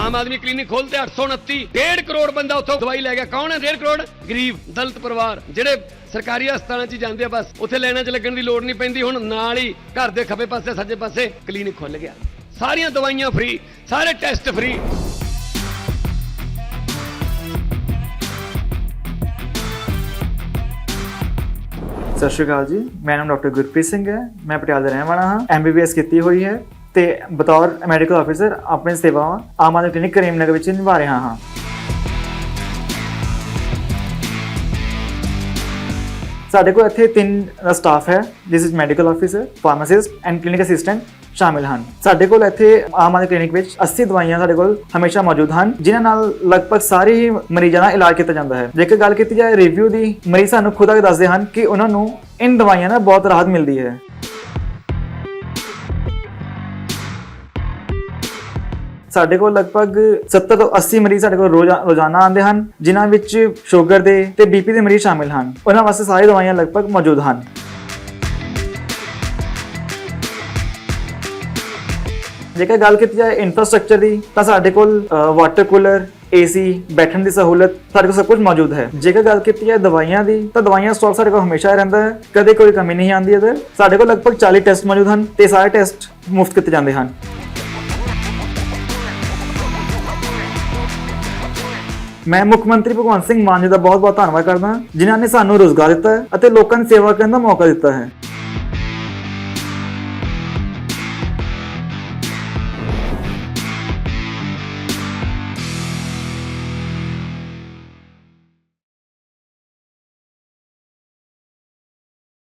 Aam Aadmi clinic ਖੋਲਦੇ 829 1.5 ਕਰੋੜ ਬੰਦਾ ਉੱਥੋਂ ਦਵਾਈ ਲੈ ਗਿਆ। ਕੌਣ ਹੈ? 1.5 ਕਰੋੜ? ਗਰੀਬ, ਦਲਿਤ ਪਰਿਵਾਰ। ਜਿਹੜੇ ਸਰਕਾਰੀ ਹਸਪਤਾਲਾਂ 'ਚ ਜਾਂਦੇ ਆ, ਬਸ, ਉੱਥੇ ਲਾਈਨਾਂ 'ਚ ਲੱਗਣ ਦੀ ਲੋੜ ਨਹੀਂ ਪੈਂਦੀ। ਹੁਣ ਨਾਲ ਹੀ ਘਰ ਦੇ ਖੱਬੇ ਪਾਸੇ, ਸੱਜੇ ਪਾਸੇ ਕਲੀਨਿਕ ਖੁੱਲ ਗਿਆ। ਸਾਰੀਆਂ ਦਵਾਈਆਂ ਫ੍ਰੀ, ਸਾਰੇ ਟੈਸਟ ਫ੍ਰੀ। ਸਤਿ ਸ਼੍ਰੀ ਅਕਾਲ ਜੀ। ਮੇਰਾ ਨਾਮ ਡਾਕਟਰ ਗੁਰਪ੍ਰੀਤ ਸਿੰਘ ਹੈ। ਮੈਂ ਪਟਿਆਲਾ ਦਾ ਰਹਿਣ ਵਾਲਾ ਹਾਂ। ਐਮਬੀਬੀਐਸ ਕੀਤੀ ਹੋਈ ਹੈ। ਤੇ ਬਤੌਰ ਮੈਡੀਕਲ ਆਫੀਸਰ ਆਪਣੇ ਸੇਵਾਵਾਂ ਆਮ ਆਦਮੀ ਕਲੀਨਿਕ ਕਰੀਮਨਗਰ ਵਿੱਚ ਨਿਭਾ ਰਿਹਾ ਹਾਂ। ਸਾਡੇ ਕੋਲ ਇੱਥੇ ਤਿੰਨ ਦਾ ਸਟਾਫ ਹੈ this is medical officer pharmacist and clinic assistant ਸ਼ਾਮਿਲ ਹਨ। ਸਾਡੇ ਕੋਲ ਇੱਥੇ ਆਮ ਆਦਮੀ ਕਲੀਨਿਕ ਵਿੱਚ 80 ਦਵਾਈਆਂ ਸਾਡੇ ਕੋਲ ਹਮੇਸ਼ਾ ਮੌਜੂਦ ਹਨ, ਜਿਨ੍ਹਾਂ ਨਾਲ ਲਗਭਗ ਸਾਰੇ ਹੀ ਮਰੀਜ਼ਾਂ ਦਾ ਇਲਾਜ ਕੀਤਾ ਜਾਂਦਾ ਹੈ। ਜੇਕਰ ਗੱਲ ਕੀਤੀ ਜਾਏ ਰਿਵਿਊ ਦੀ, ਮਰੀਜ਼ ਸਾਨੂੰ ਖੁਦ ਆ ਕੇ ਦੱਸਦੇ ਹਨ ਕਿ ਉਹਨਾਂ ਨੂੰ ਇਨ ਦਵਾਈਆਂ ਨਾਲ ਬਹੁਤ ਰਾਹਤ ਮਿਲਦੀ ਹੈ। ਸਾਡੇ ਕੋਲ ਲਗਭਗ 70 ਤੋਂ 80 ਮਰੀਜ਼ ਸਾਡੇ ਕੋਲ ਰੋਜ਼ਾ- ਰੋਜ਼ਾਨਾ ਆਉਂਦੇ ਹਨ, ਜਿਨ੍ਹਾਂ ਵਿੱਚ ਸ਼ੂਗਰ ਦੇ ਤੇ ਬੀਪੀ ਦੇ ਮਰੀਜ਼ ਸ਼ਾਮਿਲ ਹਨ। ਉਹਨਾਂ ਵਾਸਤੇ ਸਾਰੀ ਦਵਾਈਆਂ ਲਗਭਗ ਮੌਜੂਦ ਹਨ। ਜੇਕਰ ਗੱਲ ਕੀਤੀ ਜਾਏ ਇਨਫਰਾਸਟ੍ਰਕਚਰ ਦੀ, ਤਾਂ ਸਾਡੇ ਕੋਲ ਵਾਟਰ ਕੂਲਰ ਏਸੀ ਬੈਠਣ ਦੀ ਸਹੂਲਤ ਸਾਡੇ ਕੋਲ ਸਭ ਕੁਝ ਮੌਜੂਦ ਹੈ। ਜੇਕਰ ਗੱਲ ਕੀਤੀ ਜਾਏ ਦਵਾਈਆਂ ਦੀ, ਤਾਂ ਦਵਾਈਆਂ ਸਟਾਕ ਸਾਡੇ ਕੋਲ ਹਮੇਸ਼ਾ ਰਹਿੰਦਾ ਹੈ। ਕਦੇ ਕੋਈ ਕਮੀ ਨਹੀਂ ਆਉਂਦੀ ਇਹਦੇ ਸਾਡੇ ਕੋਲ ਲਗਭਗ 40 ਟੈਸਟ ਮੌਜੂਦ ਹਨ ਤੇ ਸਾਰੇ ਟੈਸਟ ਮੁਫਤ ਕੀਤੇ ਜਾਂਦੇ ਹਨ। ਮੈਂ ਮੁੱਖ ਮੰਤਰੀ ਭਗਵੰਤ ਸਿੰਘ ਮਾਨ ਜੀ ਦਾ ਬਹੁਤ ਬਹੁਤ ਧੰਨਵਾਦ ਕਰਦਾ ਹਾਂ, ਜਿਨ੍ਹਾਂ ਨੇ ਸਾਨੂੰ ਰੋਜ਼ਗਾਰ ਦਿੱਤਾ ਹੈ ਅਤੇ ਲੋਕਾਂ ਦੀ ਸੇਵਾ ਕਰਨ ਦਾ ਮੌਕਾ ਦਿੱਤਾ ਹੈ।